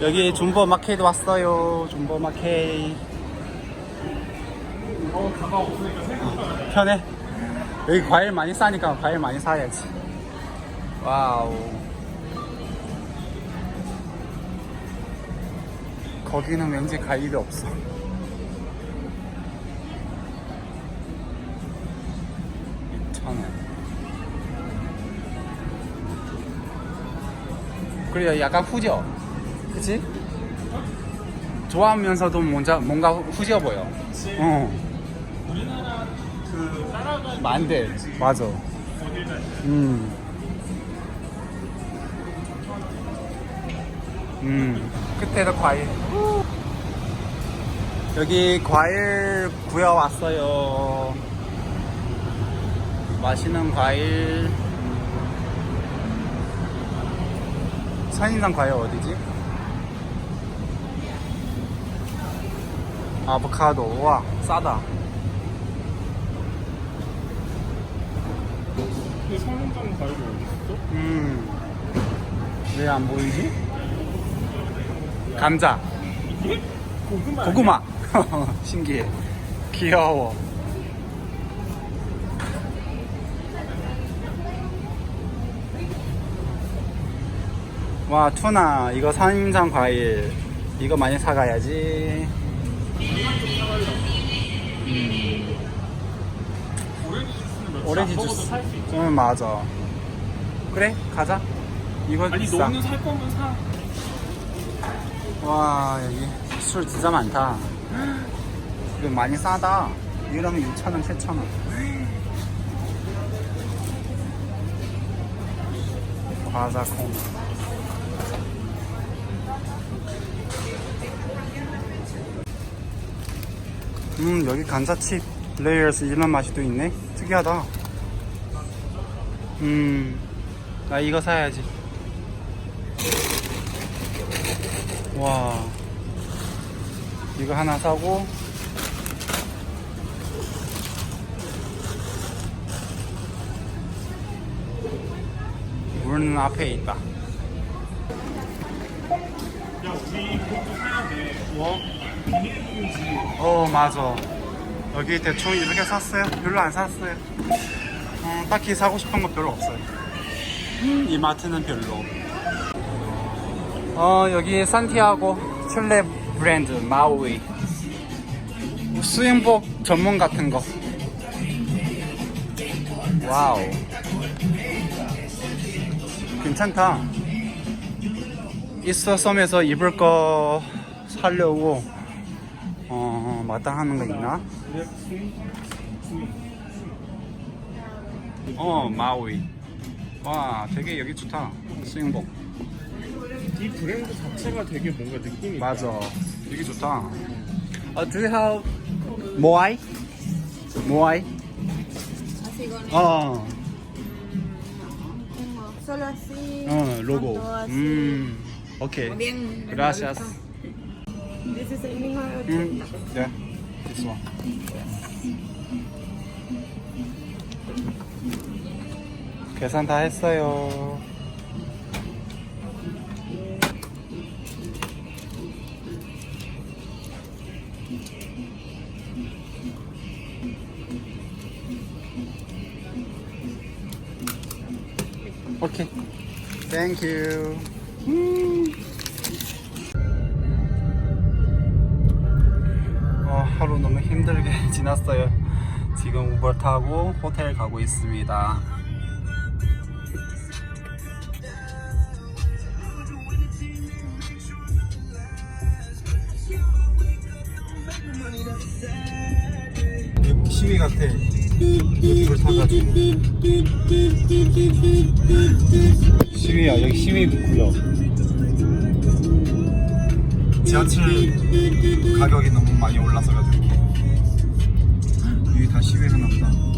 여기 존버 마켓 왔어요. 존버 마켓. 편해. 여기 과일 많이 싸니까 과일 많이 사야지. 와우. 거기는 왠지 과일이 없어. 천 원. 그래 약간 후져. 그치? 좋아하면서도 뭔가, 뭔가 후져 보여. 그치. 어. 우리나라 그 따라가는 만대. 맞아. 음. 음. 끝에도 과일. 여기 과일 구여 왔어요. 맛있는 과일. 선인상 과일 어디지? 아보카도. 와, 싸다. 그 성능장 과일이 어디 있어? 음. 왜 안 보이지? 감자, 이게? 고구마. 고구마. 신기해. 귀여워. 와, 투나. 이거 선인장 과일. 이거 많이 사가야지. 음, 오렌지 주스. 살수 있지. 응, 맞아. 그래, 가자. 이거 아니 비싸. 너는 살 거면 사. 와 여기 술 진짜 많다 이거 많이 싸다 이러면 6,000원, 7,000원 과자 콩 음 여기 감자칩 레이어스 이런 맛이 또 있네. 특이하다. 음나 이거 사야지. 와. 이거 하나 사고. 물은 앞에 있다. 야 우리 사야 돼. 뭐? 어 맞아. 여기 대충 이렇게 샀어요? 별로 안 샀어요. 음, 딱히 사고 싶은 거 별로 없어요. 음, 이마트는 별로. 어 여기 산티아고 튤레 브랜드 마우이. 수영복 전문 같은 거. 와우. 괜찮다. 이스터 썸에서 입을 거 사려고 어 마땅하는 거 있나? 어 마우이 와 되게 여기 좋다 수영복 이 브랜드 자체가 되게 뭔가 느낌이. 맞아 되게 좋다 어, do you have 모아이? 모아이? 어, solo así. 어 로고 con todo así. 음 오케이 Bien. gracias This is de 음 80. 네, this one 계산 다 했어요 오케이 땡큐 어, 하루 너무 힘들게 지났어요. 지금 우버 타고 호텔 가고 있습니다. 시위 같아. 불 타가지고. 시위야, 여기 시위 구역. 지하철 가격이 너무 많이 올라서 가지고 여기 다 시위하나 보다